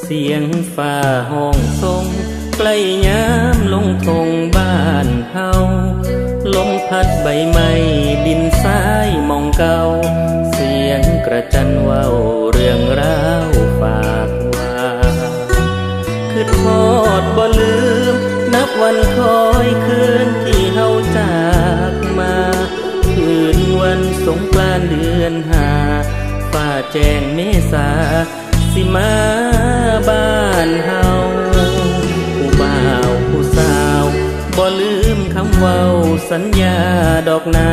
เสียงฝ่าห้องทรงใกล้ย้ำลงทงบ้านเฮาลมพัดใบไม้บินซ้ายมองเก่า แจ้งเมษาสิมาบ้านเฮาผู้บ่าวผู้สาวบ่ลืมคำเว้าสัญญาดอกนา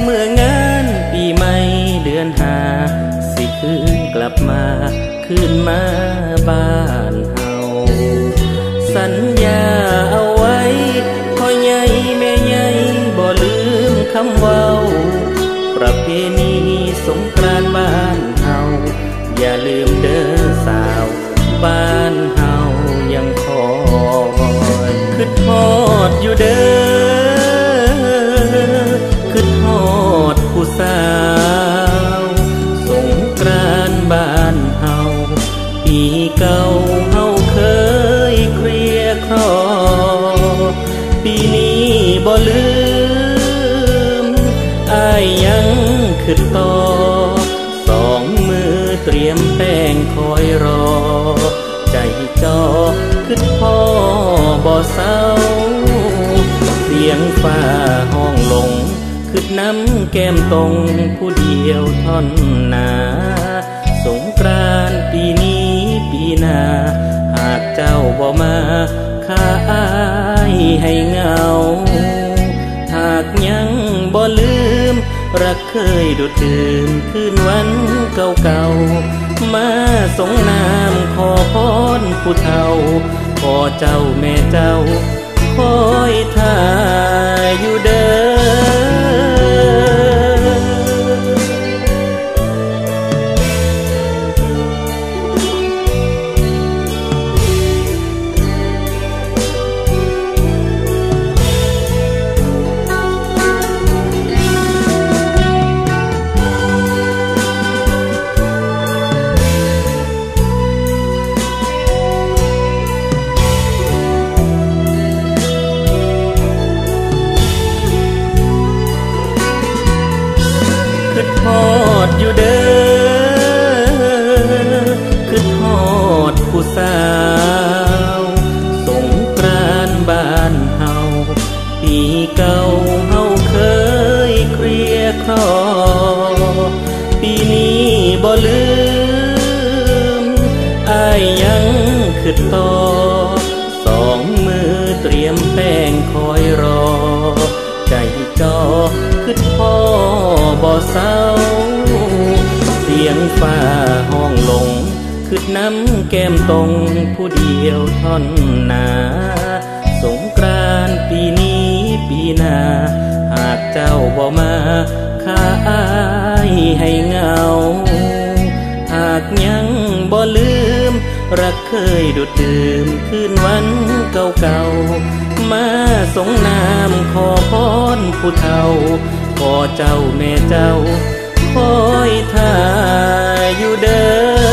เมื่องานปีใหม่เดือนหา สิคืนกลับมาคืนมาบ้านเฮาสัญญาเอาไว้พ่อใหญ่แม่ใหญ่บ่ลืมคำเว้า ประเพณีสงกราน อย่าลืมเด้อสาว บ้านเฮายังคอยคือทอดอยู่เด้อคือทอดผู้สาว สงกรานบ้านเฮาำแก้มตรงผู้เดียวท่อนหนา สงกรานปีนี้ปีหน้า หากเจ้าบ่มาข้าอายให้เหงา หากยังบ่ลืม รักเคยดูดดื่มคืนวันเก่าๆ มาสงน้ำขอพรผู้เฒ่าพ่อเจ้าแม่เจ้าคอยท่า เก่าเฮาเคยเคลียครอ ปีนี้บ่ลืมอายยังคือต่อ สองมือเตรียมแป้งคอยรอ ใจจอคือพ่อบ่เศร้า เสียงฟ้าห้องลงคือน้ำแก้มตรงผู้เดียวท่อนหนา เจ้าบ่มาข้าอายให้เหงา หากยังบ่ลืม รักเคยดูดดื่มคืนวันเก่าๆ มาสงน้ำขอพรผู้เฒ่าพ่อเจ้าแม่เจ้าคอยท่าอยู่เด้อ